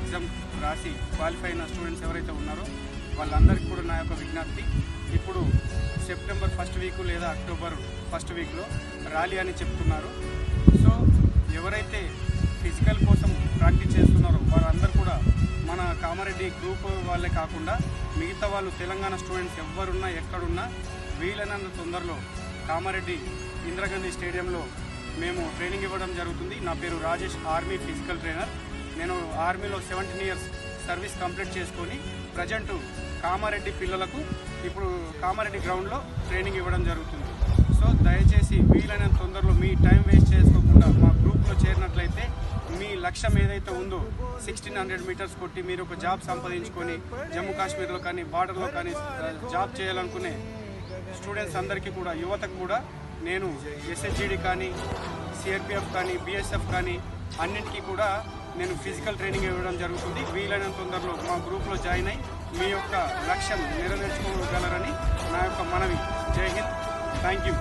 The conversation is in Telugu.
ఎగ్జామ్ రాసి క్వాలిఫై అయిన స్టూడెంట్స్ ఎవరైతే ఉన్నారో వాళ్ళందరికీ కూడా నా యొక్క విజ్ఞప్తి. ఇప్పుడు సెప్టెంబర్ ఫస్ట్ వీక్ లేదా అక్టోబర్ ఫస్ట్ వీక్లో ర్యాలీ అని చెప్తున్నారు. సో ఎవరైతే ఫిజికల్ కోసం ప్రాక్టీస్ చేస్తున్నారో వారందరూ కూడా మన కామారెడ్డి గ్రూప్ వాళ్ళే కాకుండా మిగతా వాళ్ళు తెలంగాణ స్టూడెంట్స్ ఎవరున్నా ఎక్కడున్నా వీలైనంత తొందరలో కామారెడ్డి ఇందిరాగాంధీ స్టేడియంలో మేము ట్రైనింగ్ ఇవ్వడం జరుగుతుంది. నా పేరు రాజేష్ ఆర్మీ ఫిజికల్ ట్రైనర్. నేను ఆర్మీలో సెవెంటీన్ ఇయర్స్ సర్వీస్ కంప్లీట్ చేసుకొని ప్రజెంట్ కామారెడ్డి పిల్లలకు ఇప్పుడు కామారెడ్డి గ్రౌండ్లో ట్రైనింగ్ ఇవ్వడం జరుగుతుంది. సో దయచేసి వీలైనంత తొందరలో మీ టైం వేస్ట్ చేసుకోకుండా మా గ్రూప్లో చేరినట్లయితే మీ లక్ష్యం ఏదైతే ఉందో సిక్స్టీన్ హండ్రెడ్ మీటర్స్ కొట్టి మీరు ఒక జాబ్ సంపాదించుకొని జమ్మూ కాశ్మీర్లో కానీ బార్డర్లో కానీ జాబ్ చేయాలనుకునే స్టూడెంట్స్ అందరికీ కూడా యువతకు కూడా నేను ఎస్హెచ్జిడి కానీ సిఆర్పిఎఫ్ కానీ బిఎస్ఎఫ్ కానీ అన్నింటికీ కూడా నేను ఫిజికల్ ట్రైనింగ్ ఇవ్వడం జరుగుతుంది. వీలైనంత తొందరలో మా గ్రూప్లో జాయిన్ అయ్యి మీ యొక్క లక్ష్యం నెరవేర్చుకోగలరని నా యొక్క మనవి. జై హింద్. Thank you